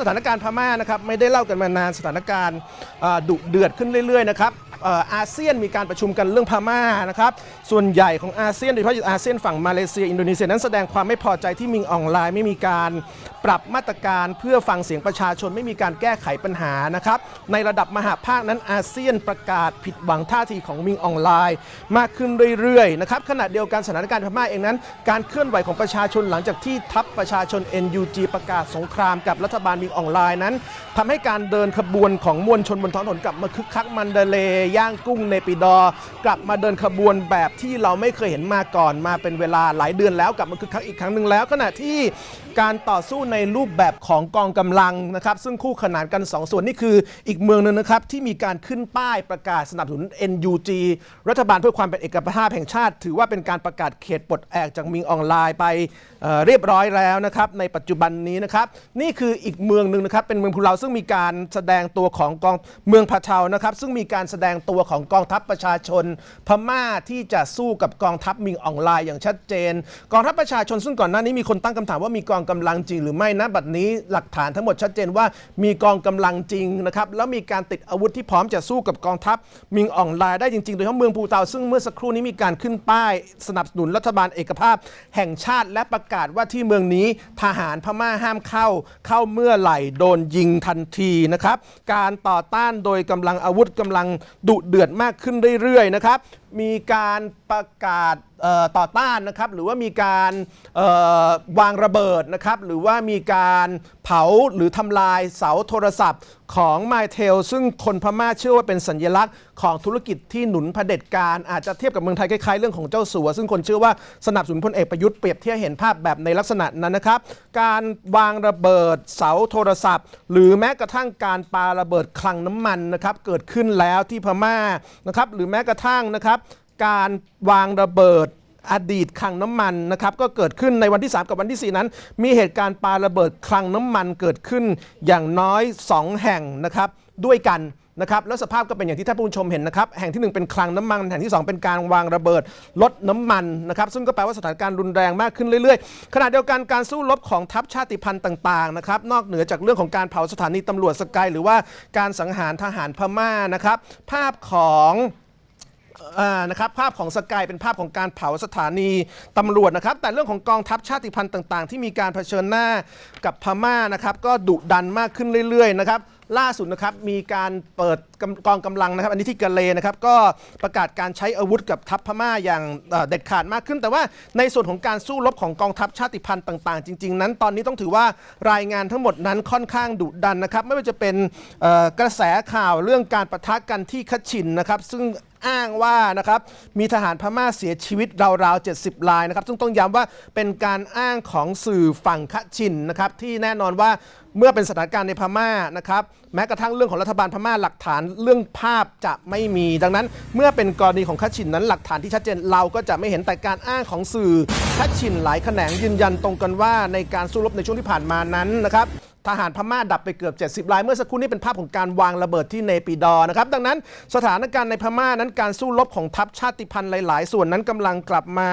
สถานการณ์พม่านะครับไม่ได้เล่ากันมานานสถานการณ์ดุเดือดขึ้นเรื่อยๆนะครับเอ่ออาเซียนมีการประชุมกันเรื่องพม่านะครับส่วนใหญ่ของอาเซียนโดยเฉพาะอาเซียนฝั่งมาเลเซีย อินโดนีเซียนั้นแสดงความไม่พอใจที่มิงออนไลน์ไม่มีการปรับมาตรการเพื่อฟังเสียงประชาชนไม่มีการแก้ไขปัญหานะครับในระดับมหาภาคนั้นอาเซียนประกาศผิดหวังท่าทีของมิงออนไลน์ มากขึ้นเรื่อยๆนะครับขณะเดียวกันสถานการณ์พม่าเองนั้น การเคลื่อนไหวของประชาชนหลังจากที่ทัพประชาชน NUG ประกาศสงครามกับรัฐบาลมิงออนไลน์นั้นทำให้การเดินขบวนของมวลชนบนท้องถนนกลับมาคึกคักมันเดเลย์ย่างกุ้งเนปิดอกลับมาเดินขบวนแบบที่เราไม่เคยเห็นมาก่อนมาเป็นเวลาหลายเดือนแล้วกลับมาคึกคักอีกครั้งหนึ่งแล้วขณะที่การต่อสู้ในรูปแบบของกองกำลังนะครับซึ่งคู่ขนานกัน 2 ส่วนนี่คืออีกเมืองหนึ่งนะครับที่มีการขึ้นป้ายประกาศสนับสนุน NUG รัฐบาลเพื่อความเป็นเอกภาพแห่งชาติ ถือว่าเป็นการประกาศเขตปลดแอกจากมิงออนไลน์ไปเเรียบร้อยแล้วนะครับในปัจจุบันนี้นะครับนี่คืออีกเมืองหนึ่งนะครับเป็นเมืองพูเราซึ่งมีการแสดงตัวของกองเมืองพะเทานะครับ ซึ่งมีการแสดงตัวของกองทัพประชาชน พม่าที่จะสู้กับกองทัพมิงออนไลน์อย่างชัดเจน กองทัพประชาชนซึ่งก่อนหน้านี้มีคนตั้งคำถามว่ามีกองกำลังจริงหรือไม่นะบัดนี้หลักฐานทั้งหมดชัดเจนว่ามีกองกำลังจริงนะครับแล้วมีการติดอาวุธที่พร้อมจะสู้กับกองทัพมิงออนไลน์ได้จริงๆ โดยเฉพาะเมืองปูเตาซึ่งเมื่อสักครู่นี้มีการขึ้นป้ายสนับสนุนรัฐบาลเอกภาพ แห่งชาติและประกาศว่าที่เมืองนี้ทหารพม่าห้ามเข้าเข้าเมื่อไหรโดนยิงทันทีนะครับ การต่อต้านโดยกำลังอาวุธกำลังดุเดือดมากขึ้นเรื่อยๆนะครับ มีการประกาศต่อต้านนะครับหรือว่ามีการวางระเบิดนะครับหรือว่ามีการเผาหรือทำลายเสาโทรศัพท์ของ m y t e l ซึ่งคนพม่าเชื่อว่าเป็นสัญลักษณ์ของธุรกิจที่หนุนเผด็จการ อาจจะเทียบกับเมืองไทยคล้ายๆเรื่องของเจ้าสัว ซึ่งคนเชื่อว่าสนับสนุนพลเอกประยุทธ์เปรียบเทียบเห็นภาพแบบในลักษณะนั้นนะครับ การวางระเบิดเสาโทรศัพท์ หรือแม้กระทั่งการปาระเบิดคลังน้ำมันนะครับเกิดขึ้นแล้วที่พม่านะครับหรือแม้กระทั่งนะครับ การวางระเบิดอดีตคลังน้ำมันนะครับก็เกิดขึ้นในวันที่ 3 กับวันที่ 4 นั้น มีเหตุการณ์ปาระเบิดคลังน้ำมันเกิดขึ้นอย่างน้อย 2 แห่งนะครับด้วยกันนะครับแล้วสภาพก็เป็นอย่างที่ท่านผู้ชมเห็นนะครับแห่งที่ 1 เป็นคลังน้ำมัน แห่งที่ 2 เป็นการวางระเบิดลดน้ำมันนะครับซึ่งก็แปลว่าสถานการณ์รุนแรงมากขึ้นเรื่อยๆ ขณะเดียวกันการสู้รบของทัพชาติพันธุ์ต่างๆนะครับนอกเหนือจากเรื่องของการเผาสถานีตำรวจสกายหรือว่าการสังหารทหารพม่านะครับภาพของ อ่านะครับภาพของสกายเป็นภาพของการเผาสถานีตำรวจนะครับ แต่เรื่องของกองทัพชาติพันธุ์ต่าง ๆ ที่มีการเผชิญหน้ากับพม่านะครับ ก็ดุดันมากขึ้นเรื่อย ๆ นะครับล่าสุดนะครับมีการเปิดกองกำลังนะครับอันนี้ที่กะเลนะครับก็ประกาศการใช้อาวุธกับทัพพม่าอย่างเด็ดขาดมากขึ้น แต่ว่าในส่วนของการสู้รบของกองทัพชาติพันธุ์ต่างๆ จริง ๆ นั้น ตอนนี้ต้องถือว่ารายงานทั้งหมดนั้นค่อนข้างดุดันนะครับ ไม่ว่าจะเป็นกระแสข่าวเรื่องการประทะกันที่คัดชินนะครับ ซึ่ง อ้างว่านะครับมีทหารพม่าเสียชีวิตราวๆ70รายนะครับซึ่งต้องย้ำว่าเป็นการอ้างของสื่อฝั่งคะชินนะครับที่แน่นอนว่าเมื่อเป็นสถานการณ์ในพม่านะครับแม้กระทั่งเรื่องของรัฐบาลพม่าหลักฐานเรื่องภาพจะไม่มี ดังนั้น เมื่อเป็นกรณีของคะชินนั้นหลักฐานที่ชัดเจนเราก็จะไม่เห็นแต่การอ้างของสื่อคะชินหลายแขนงยืนยันตรงกันว่าในการสู้รบในช่วงที่ผ่านมานั้นนะครับ ทหารพม่าดับไปเกือบ 70ราย เมื่อสักครู่นี้เป็นภาพของการวางระเบิดที่เนปิดอนะครับ ดังนั้นสถานการณ์ในพม่านั้นการสู้รบของทัพชาติพันธุ์หลาย ๆ ส่วนนั้นกำลังกลับมา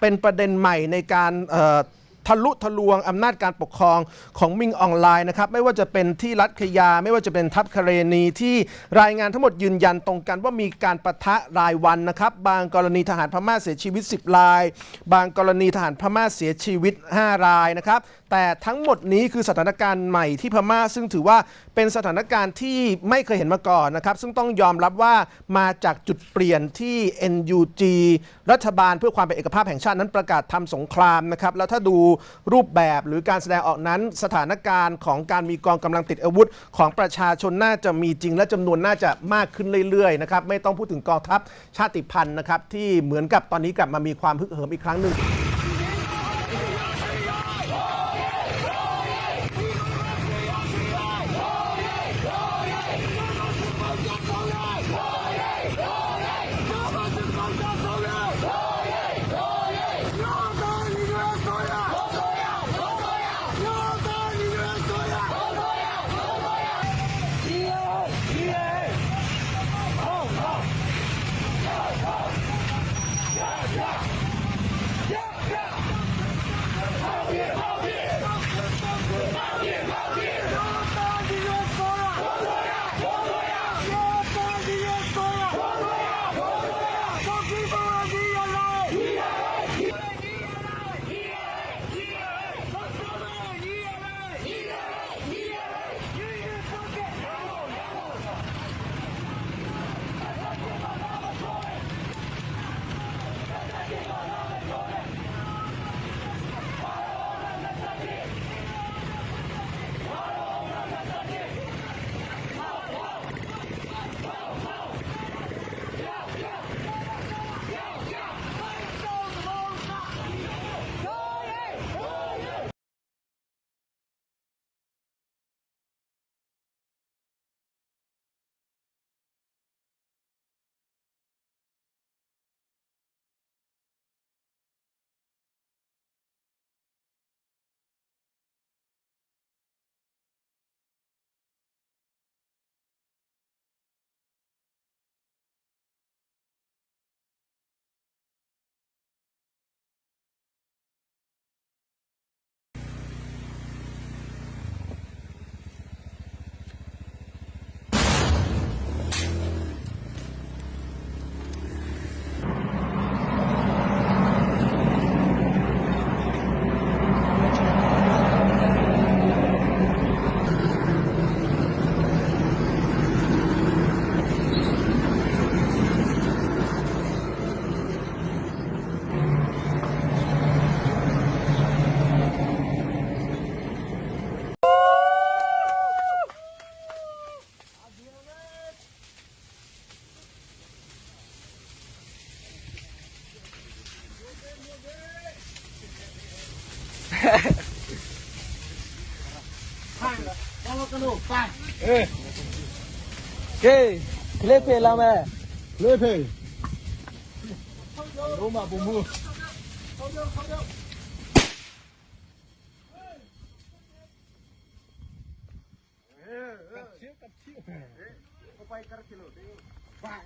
เป็นประเด็นใหม่ในการทะลุทะลวงอำนาจการปกครองของมิงออนไลน์นะครับไม่ว่าจะเป็นที่รัฐขยา ไม่ว่าจะเป็นทัพคาเรนีที่รายงานทั้งหมดยืนยันตรงกันว่ามีการประทะรายวันนะครับ บางกรณีทหารพม่าเสียชีวิต 10 ราย บางกรณีทหารพม่าเสียชีวิต 5 รายนะครับแต่ทั้งหมดนี้คือสถานการณ์ใหม่ที่พม่า ซึ่งถือว่าเป็นสถานการณ์ที่ไม่เคยเห็นมาก่อนนะครับ ซึ่งต้องยอมรับว่ามาจากจุดเปลี่ยนที่ NUG รัฐบาลเพื่อความเป็นเอกภาพแห่งชาตินั้นประกาศทำสงครามนะครับ แล้วถ้าดูรูปแบบหรือการแสดงออกนั้น สถานการณ์ของการมีกองกำลังติดอาวุธ ของประชาชนน่าจะมีจริง และจำนวนน่าจะมากขึ้นเรื่อยๆนะครับไม่ต้องพูดถึงกองทัพชาติพันธุ์นะครับที่เหมือนกับตอนนี้กลับมามีความฮึกเหิมอีกครั้งหนึ่ง 快！帮我干路！快！哎！给！开皮了吗？开皮。收脚！收脚！收脚！哎！哎哎！快切！快切！我快干十路。快！